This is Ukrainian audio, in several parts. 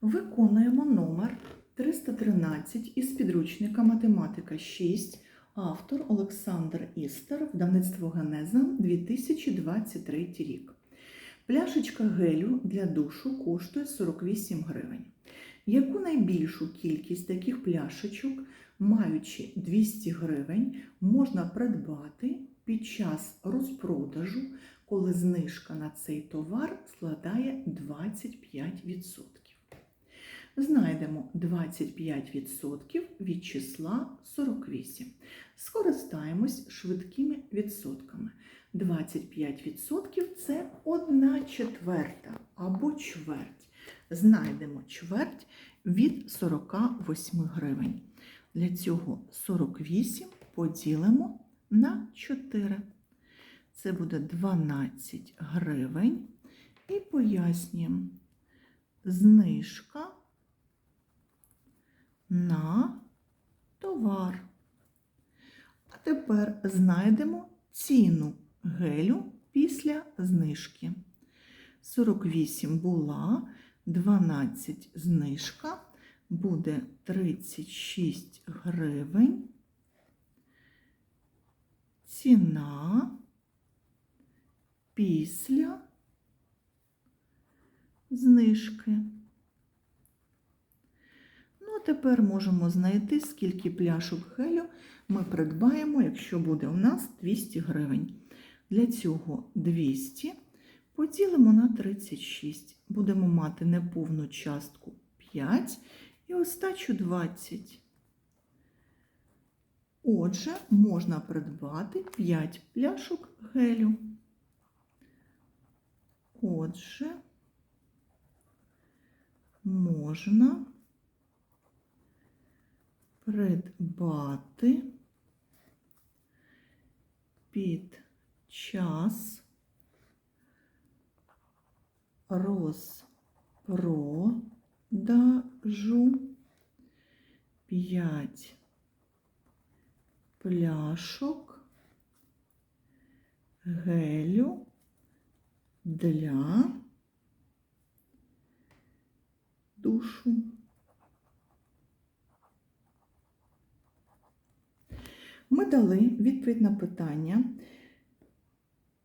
Виконуємо номер 313 із підручника Математика 6, автор Олександр Істер, видавництво Генеза 2023 рік. Пляшечка гелю для душу коштує 48 гривень. Яку найбільшу кількість таких пляшечок, маючи 200 гривень, можна придбати під час розпродажу, коли знижка на цей товар складає 25%? Знайдемо 25% від числа 48. Скористаємось швидкими відсотками. 25% це 1 четверта або чверть. Знайдемо чверть від 48 гривень. Для цього 48 поділимо на 4. Це буде 12 гривень. І пояснюємо знижка на товар. А тепер знайдемо ціну гелю після знижки. 48 була, 12 знижка, буде 36 гривень. Ціна після знижки. Тепер можемо знайти, скільки пляшок гелю ми придбаємо, якщо буде у нас 200 гривень. Для цього 200 поділимо на 36. Будемо мати неповну частку 5 і остачу 20. Отже, можна придбати 5 пляшок гелю. Отже, можна придбати під час розпродажу 5 пляшок гелю для душу. Ми дали відповідь на питання,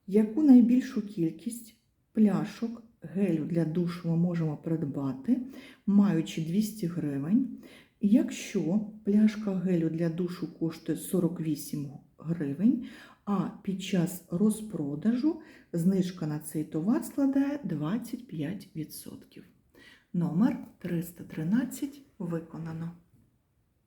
яку найбільшу кількість пляшок гелю для душу ми можемо придбати, маючи 200 гривень. Якщо пляшка гелю для душу коштує 48 гривень, а під час розпродажу знижка на цей товар складає 25%. Номер 313 виконано.